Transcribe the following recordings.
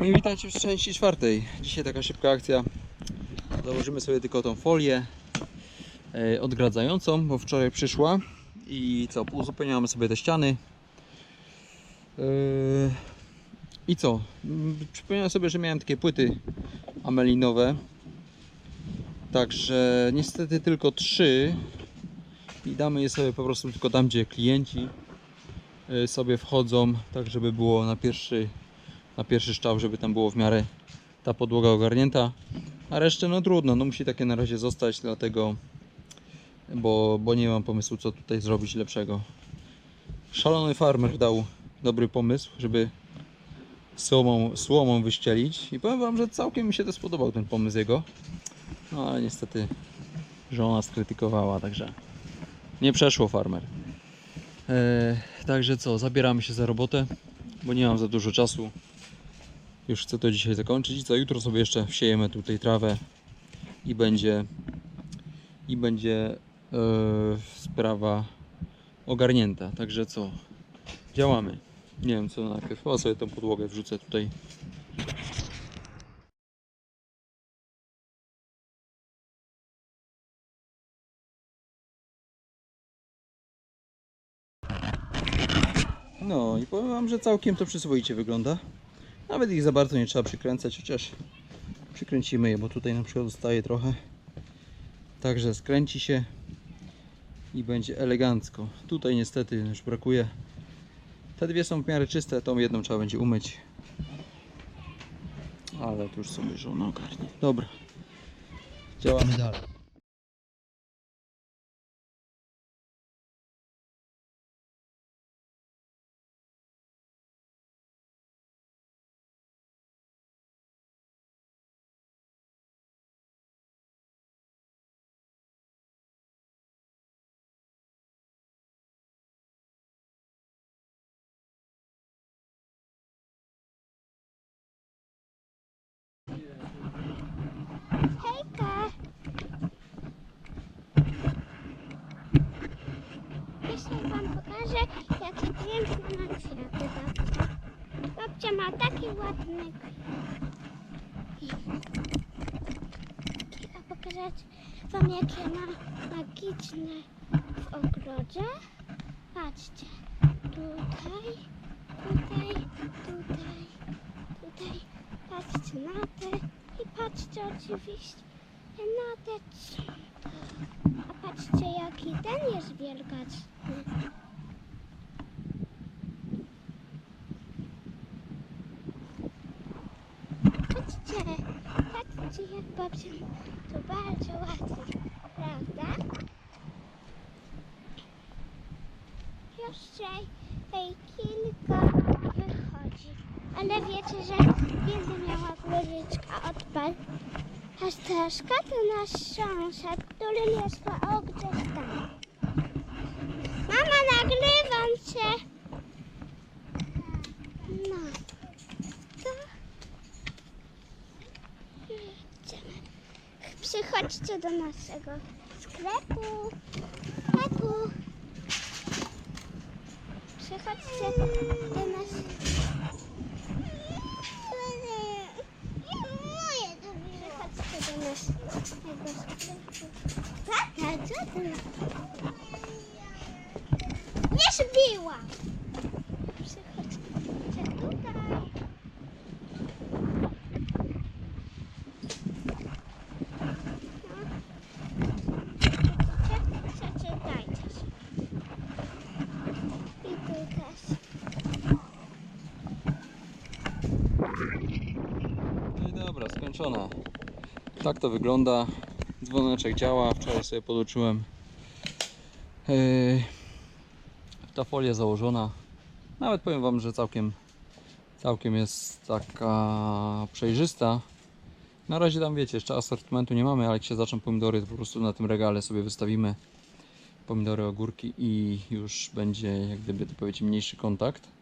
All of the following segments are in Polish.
No i witajcie w części czwartej. Dzisiaj taka szybka akcja. Założymy sobie tylko tą folię e, odgradzającą, bo wczoraj przyszła. I co, uzupełniamy sobie te ściany. E, I co? Mm, Przypomniałem sobie, że miałem takie płyty amelinowe. Także niestety tylko trzy. I damy je sobie po prostu tylko tam, gdzie klienci e, sobie wchodzą, tak żeby było na pierwszy na pierwszy szczał, żeby tam było w miarę ta podłoga ogarnięta. A resztę no trudno, no musi takie na razie zostać, dlatego bo, bo nie mam pomysłu co tutaj zrobić lepszego. Szalony farmer dał dobry pomysł, żeby słomą, słomą wyścielić i powiem wam, że całkiem mi się to spodobał ten pomysł jego. No ale niestety żona skrytykowała, także nie przeszło farmer. Eee, także co, zabieramy się za robotę, bo nie mam za dużo czasu. Już chcę to dzisiaj zakończyć co jutro sobie jeszcze wsiejemy tutaj trawę i będzie i będzie e, sprawa ogarnięta. Także co? Działamy. Nie wiem co najpierw. Chyba sobie tą podłogę wrzucę tutaj. No i powiem wam, że całkiem to przyzwoicie wygląda. Nawet ich za bardzo nie trzeba przykręcać, chociaż przykręcimy je, bo tutaj na przykład zostaje trochę. Także skręci się i będzie elegancko. Tutaj niestety już brakuje. Te dwie są w miarę czyste, tą jedną trzeba będzie umyć. Ale to już sobie żona ogarnie. Dobra. Działamy dalej. Hejka! Jeszcze wam pokażę, jakie piękne kwiaty babcia. Babcia ma taki ładny kwiat. A pokazać wam, jakie ma magiczne w ogrodzie. Patrzcie, tutaj, tutaj, tutaj, tutaj. Patrzcie na te i patrzcie oczywiście na te cuda. A patrzcie jaki ten jest wielgachny. Patrzcie, to bardzo ładnie, prawda? Jeszcze tej kilka wychodzi. Ale wiecie, że będę miała łyżeczka odpal. A Staszka to nasz sąsiad, który mieszka o gdzieś tam. Mama, nagrywam cię. No. To... Idziemy. Przychodźcie do naszego sklepu. Sklepu. Przychodźcie do naszego Przychodźcie do naszego sklepu. Tata, co ty? Nie zbiła! Przychodźcie tutaj. No. Przeczytajcie się. I tu też. No i Tak to wygląda. Dzwoneczek działa. Wczoraj sobie podoczyłem. Yy, ta folia założona. Nawet powiem Wam, że całkiem, całkiem jest taka przejrzysta. Na razie tam wiecie, jeszcze asortymentu nie mamy, ale jak się zaczną pomidory, to po prostu na tym regale sobie wystawimy pomidory, ogórki i już będzie jak gdyby to powiedzieć mniejszy kontakt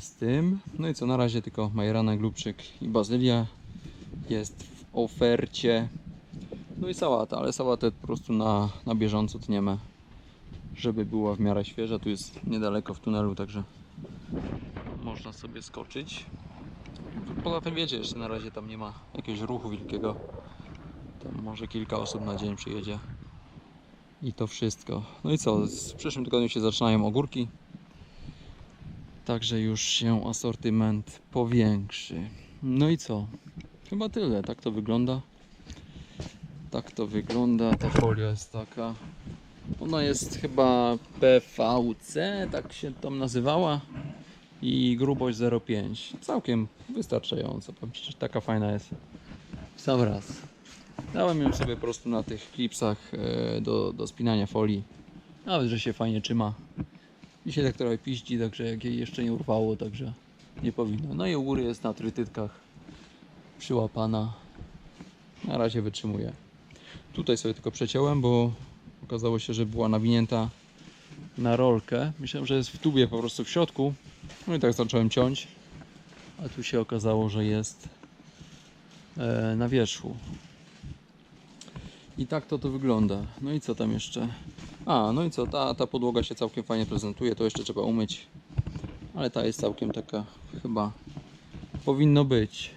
z tym. No i co, na razie tylko majeranek, lubczyk i bazylia jest w ofercie. No i sałata, ale sałatę po prostu na, na bieżąco tniemy, żeby była w miarę świeża. Tu jest niedaleko w tunelu, także można sobie skoczyć. poza tym wiecie, jeszcze na razie tam nie ma jakiegoś ruchu wielkiego. Tam może kilka osób na dzień przyjedzie. I to wszystko. No i co? W przyszłym tygodniu się zaczynają ogórki. Także już się asortyment powiększy. No i co? Chyba tyle. Tak to wygląda. Tak to wygląda. Ta folia jest taka. Ona jest chyba PVC, tak się tam nazywała. I grubość 0,5. Całkiem wystarczająca. Powiem że taka fajna jest. W sam raz. Dałem ją sobie po prostu na tych klipsach e, do, do spinania folii. Nawet, że się fajnie trzyma. Się tak trochę piździ, także jak jej jeszcze nie urwało, także nie powinno. No i u góry jest na trytytkach przyłapana. Na razie wytrzymuje. Tutaj sobie tylko przeciąłem, bo okazało się, że była nawinięta na rolkę. Myślałem, że jest w tubie po prostu w środku. No i tak zacząłem ciąć. A tu się okazało, że jest e, na wierzchu. I tak to to wygląda. No i co tam jeszcze? A, no i co? Ta, ta podłoga się całkiem fajnie prezentuje. To jeszcze trzeba umyć. Ale ta jest całkiem taka chyba powinno być.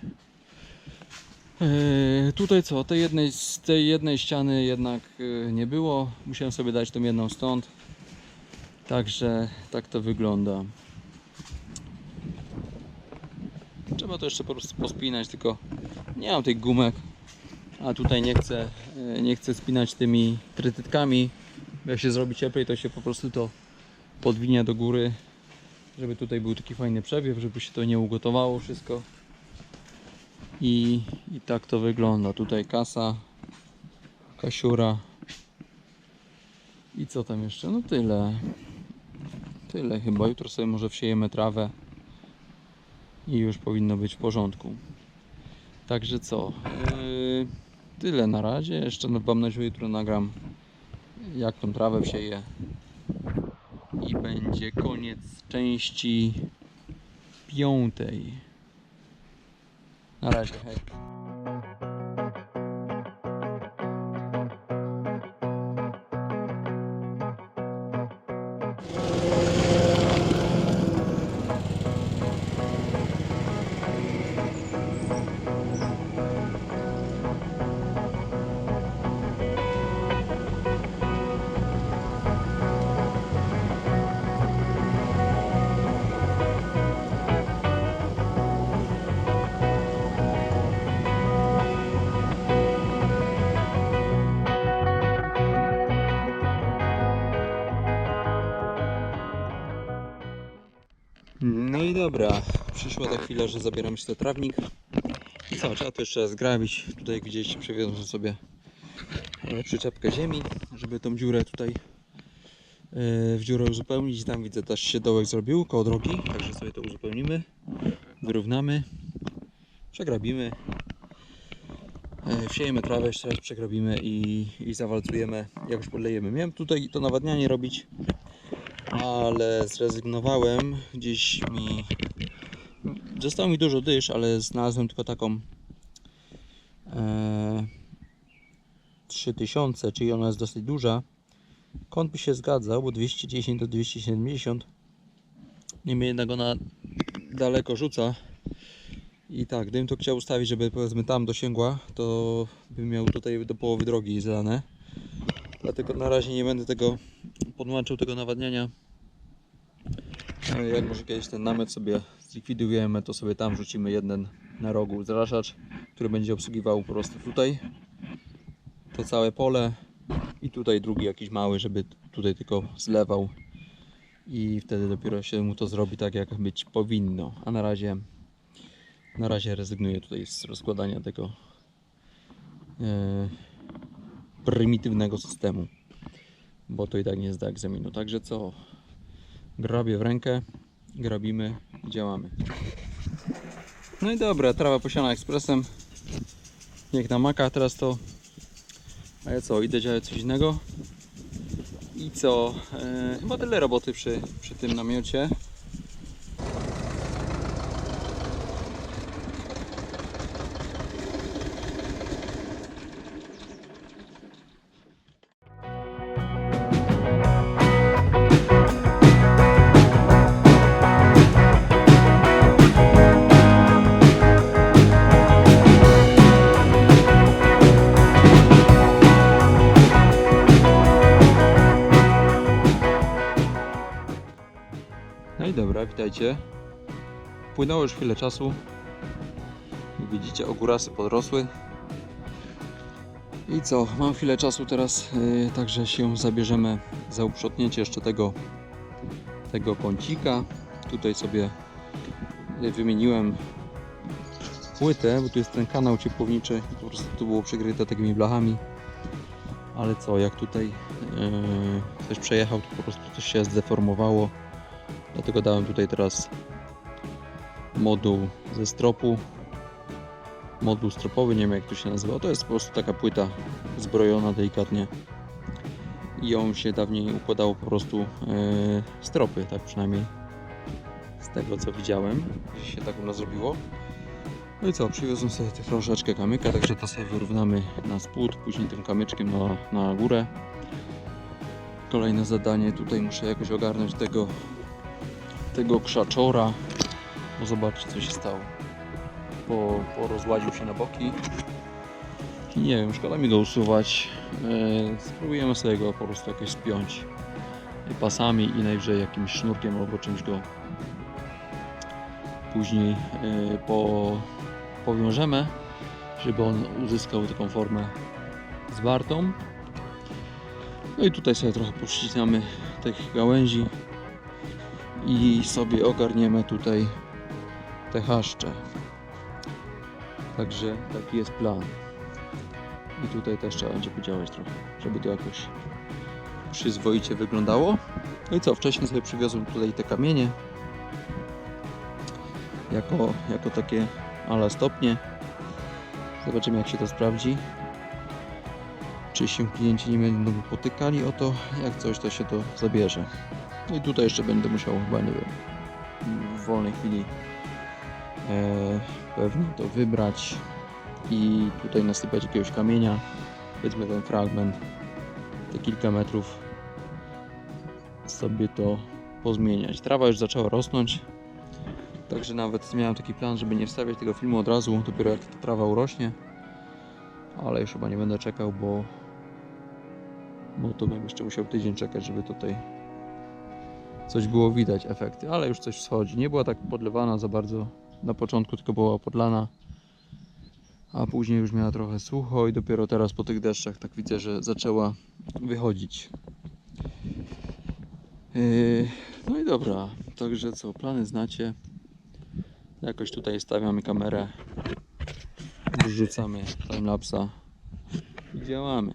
Eee, tutaj co? Tej jednej, z tej jednej ściany jednak e, nie było. Musiałem sobie dać tą jedną stąd. Także tak to wygląda. Trzeba to jeszcze po prostu pospinać, tylko nie mam tych gumek. A tutaj nie chcę, e, nie chcę spinać tymi trytytkami. Jak się zrobi cieplej, to się po prostu to podwinia do góry, żeby tutaj był taki fajny przewiew, żeby się to nie ugotowało wszystko. I, I tak to wygląda. Tutaj kasa, kasiura. I co tam jeszcze? No tyle. Tyle chyba. Jutro sobie może wsiejemy trawę i już powinno być w porządku. Także co? Yy, tyle na razie. Jeszcze no, mam nadzieję, jutro nagram jak tą trawę wsieję. I będzie koniec części piątej. Na razie, hej. Dobra, przyszła ta chwila, że zabieramy się za trawnik. I co, trzeba to jeszcze zgrabić. Tutaj jak widzieliście przewiozłem sobie e, przyczepkę ziemi, żeby tą dziurę tutaj e, w dziurę uzupełnić. Tam widzę też się dołek zrobił koło drogi, także sobie to uzupełnimy, wyrównamy, przegrabimy. E, Wsiejemy trawę, jeszcze raz przegrabimy i, i zawalcujemy, już podlejemy. Miałem tutaj to nawadnianie robić, ale zrezygnowałem. Gdzieś mi. Zostało mi dużo dysz, ale znalazłem tylko taką. E, 3000, czyli ona jest dosyć duża. Kąt by się zgadzał, bo 210 do 270. Niemniej jednak ona daleko rzuca. I tak, gdybym to chciał ustawić, żeby powiedzmy tam dosięgła, to bym miał tutaj do połowy drogi zadane. Dlatego na razie nie będę tego podłączył tego nawadniania. I Jak może kiedyś ten namiot sobie zlikwidujemy, to sobie tam rzucimy jeden na rogu zraszacz, który będzie obsługiwał po prostu tutaj to całe pole i tutaj drugi jakiś mały, żeby tutaj tylko zlewał i wtedy dopiero się mu to zrobi tak jak być powinno. A na razie na razie rezygnuję tutaj z rozkładania tego e, prymitywnego systemu, bo to i tak nie zda egzaminu. Także co? Grabię w rękę, grabimy i działamy. No i dobra, trawa posiana ekspresem. Jak na maka, teraz to. A ja co, idę działać coś innego. I co? E, tyle roboty przy, przy tym namiocie. Witajcie. Płynęło już chwilę czasu. Widzicie, ogórasy podrosły. I co, mam chwilę czasu teraz, yy, także się zabierzemy za uprzątnięcie jeszcze tego, tego kącika. Tutaj sobie yy, wymieniłem płytę, bo tu jest ten kanał ciepłowniczy, po prostu tu było przykryte takimi blachami. Ale co, jak tutaj yy, ktoś przejechał, to po prostu coś się zdeformowało. Dlatego dałem tutaj teraz moduł ze stropu. Moduł stropowy, nie wiem jak to się nazywa. To jest po prostu taka płyta zbrojona delikatnie. I ją się dawniej układało po prostu yy, stropy, tak przynajmniej z tego co widziałem, się tak u nas zrobiło. No i co, przywiozłem sobie troszeczkę kamyka, także to sobie wyrównamy na spód, później tym kamyczkiem na, na górę. Kolejne zadanie, tutaj muszę jakoś ogarnąć tego, tego krzaczora. No zobaczcie co się stało. Po, porozładził się na boki. Nie wiem, szkoda mi go usuwać. Eee, spróbujemy sobie go po prostu jakoś spiąć pasami i najwyżej jakimś sznurkiem albo czymś go później e, po, powiążemy, żeby on uzyskał taką formę zwartą. No i tutaj sobie trochę pościnamy tych gałęzi i sobie ogarniemy tutaj te haszcze. Także taki jest plan. I tutaj też trzeba będzie podziałać trochę, żeby to jakoś przyzwoicie wyglądało. No i co, wcześniej sobie przywiozłem tutaj te kamienie jako, jako takie ale stopnie. Zobaczymy jak się to sprawdzi. Czy się klienci nie będą potykali o to, jak coś to się to zabierze. No i tutaj jeszcze będę musiał chyba, nie wiem, w wolnej chwili e, pewnie to wybrać i tutaj nasypać jakiegoś kamienia. Powiedzmy ten fragment, te kilka metrów sobie to pozmieniać. Trawa już zaczęła rosnąć, Także nawet miałem taki plan, żeby nie wstawiać tego filmu od razu, dopiero jak ta trawa urośnie. Ale już chyba nie będę czekał, bo, bo to bym jeszcze musiał tydzień czekać, żeby tutaj coś było widać, efekty. Ale już coś schodzi. Nie była tak podlewana za bardzo na początku, tylko była podlana. A później już miała trochę sucho i dopiero teraz po tych deszczach tak widzę, że zaczęła wychodzić. Yy, no i dobra, także co, plany znacie. Jakoś tutaj stawiamy kamerę, wrzucamy timelapsa i działamy.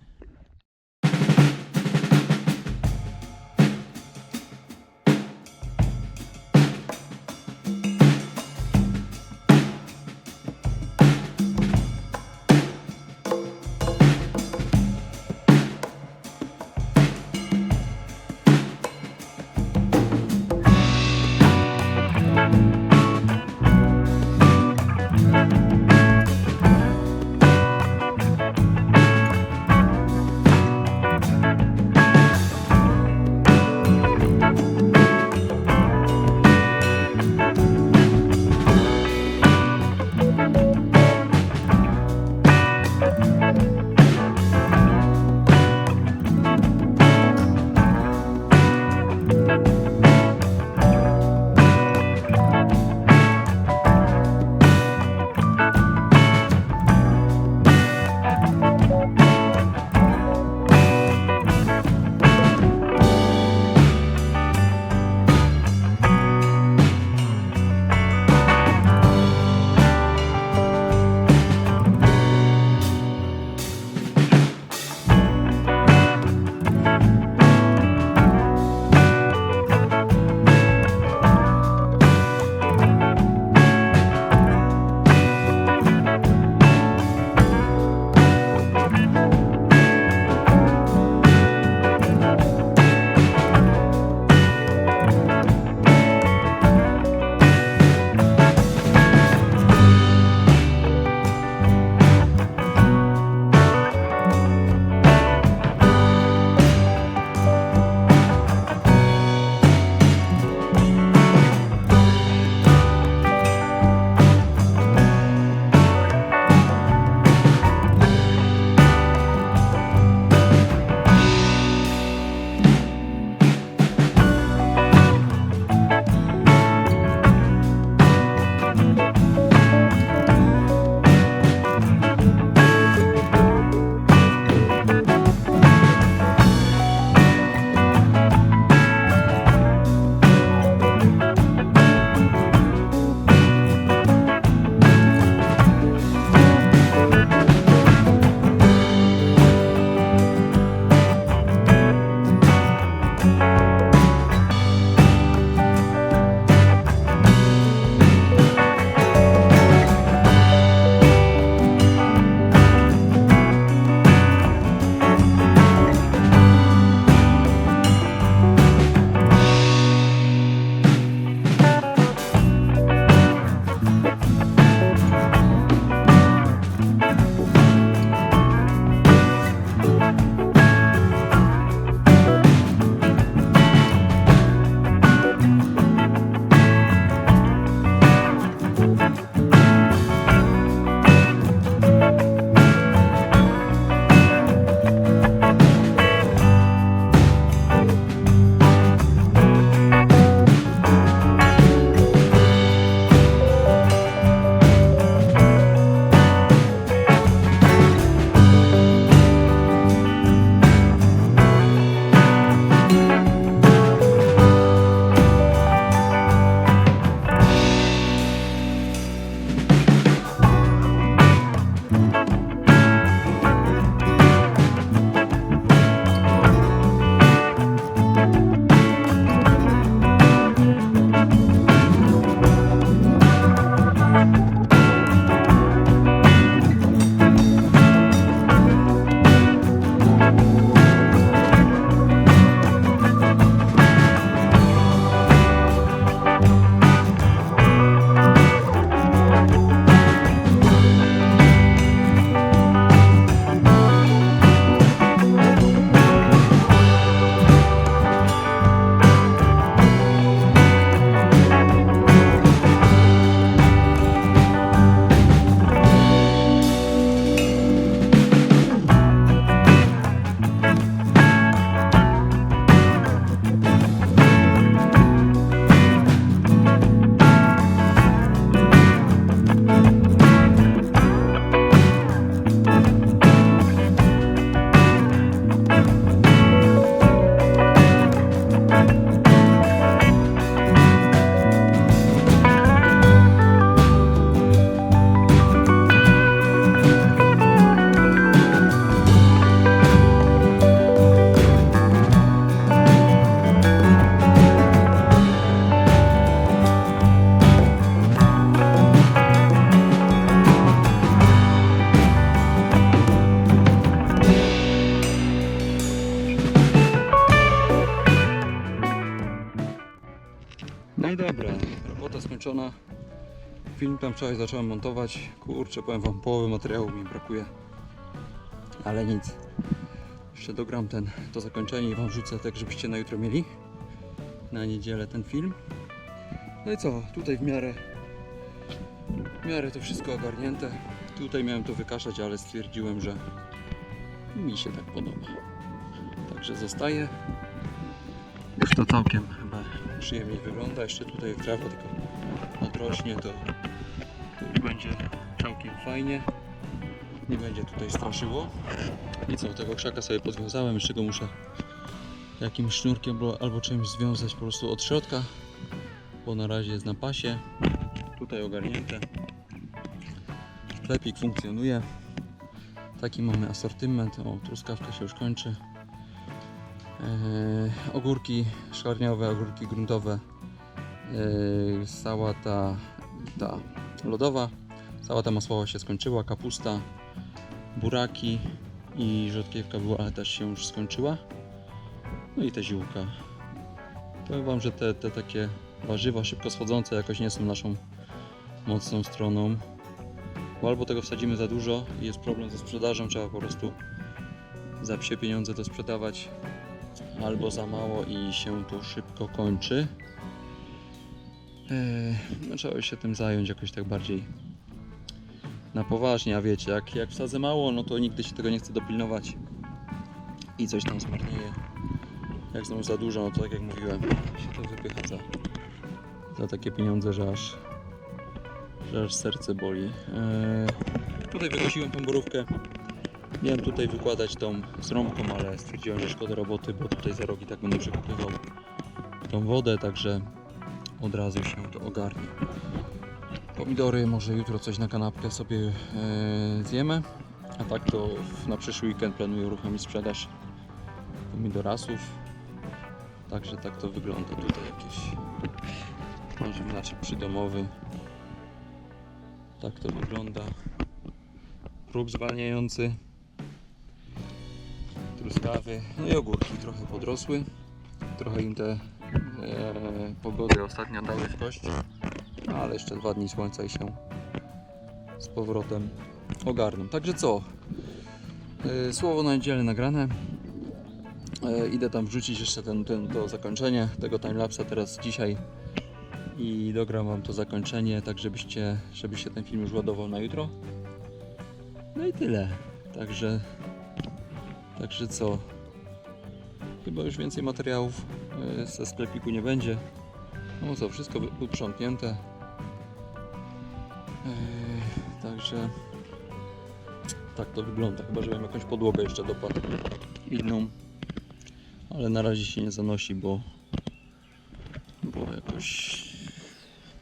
Skończona. Film tam wczoraj zacząłem montować. Kurczę, powiem wam, połowy materiału mi brakuje. Ale nic. Jeszcze dogram ten, to zakończenie i wam wrzucę tak, żebyście na jutro mieli. Na niedzielę ten film. No i co, tutaj w miarę w miarę to wszystko ogarnięte. Tutaj miałem to wykaszać, ale stwierdziłem, że mi się tak podoba. Także zostaje. Już to całkiem przyjemniej wygląda. Jeszcze tutaj trawa tylko odrośnie, to, będzie całkiem fajnie. Nie będzie tutaj straszyło. I co, tego krzaka sobie podwiązałem, jeszcze go muszę jakimś sznurkiem albo czymś związać po prostu od środka, bo na razie jest na pasie. Tutaj ogarnięte. Sklepik funkcjonuje. Taki mamy asortyment. O, truskawka się już kończy. Eee, ogórki szklarniowe, ogórki gruntowe, eee, sałata ta lodowa, sałata masłowa się skończyła, kapusta, buraki i rzodkiewka była, ale też się już skończyła. No i te ziółka. Powiem Wam, że te, te takie warzywa szybko schodzące jakoś nie są naszą mocną stroną. Bo albo tego wsadzimy za dużo i jest problem ze sprzedażą, trzeba po prostu za psie pieniądze to sprzedawać, albo za mało i się to szybko kończy. No, trzeba się tym zająć jakoś tak bardziej na poważnie, a wiecie, jak, jak wsadzę mało, no to nigdy się tego nie chce dopilnować i coś tam zmarnieje. Jak znowu za dużo, no to tak jak mówiłem, się to wypycha za, za takie pieniądze, że aż, że aż serce boli. Eee, tutaj wykosiłem tą borówkę. Miałem tutaj wykładać tą zrąbką, ale stwierdziłem, że szkoda roboty, bo tutaj za rogi tak będę przekupywał tą wodę, także od razu się to ogarnie. Pomidory, może jutro coś na kanapkę sobie e, zjemy, a tak to na przyszły weekend planuję uruchomić sprzedaż pomidorasów. Także tak to wygląda tutaj jakieś może inaczej przydomowy. Tak to wygląda. Próg zwalniający. Truskawy, no i ogórki trochę podrosły. Trochę im te e, pogody ostatnio dały w kość. No, ale jeszcze dwa dni słońca i się z powrotem ogarną. Także co? E, słowo na niedzielę nagrane. E, idę tam wrzucić jeszcze ten, ten, to zakończenie tego timelapsa teraz dzisiaj i dogram wam to zakończenie, tak żebyście, żeby się ten film już ładował na jutro. No i tyle. Także Także co? Chyba już więcej materiałów e, ze sklepiku nie będzie. No co, wszystko uprzątnięte. E, Także tak to wygląda. Chyba, że mam jakąś podłogę jeszcze dopadł inną. Ale na razie się nie zanosi, bo bo jakoś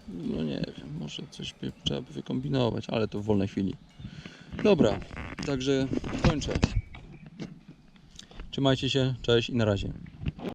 no nie wiem, może coś by trzeba by wykombinować, ale to w wolnej chwili. Dobra, także kończę. Trzymajcie się, cześć i na razie.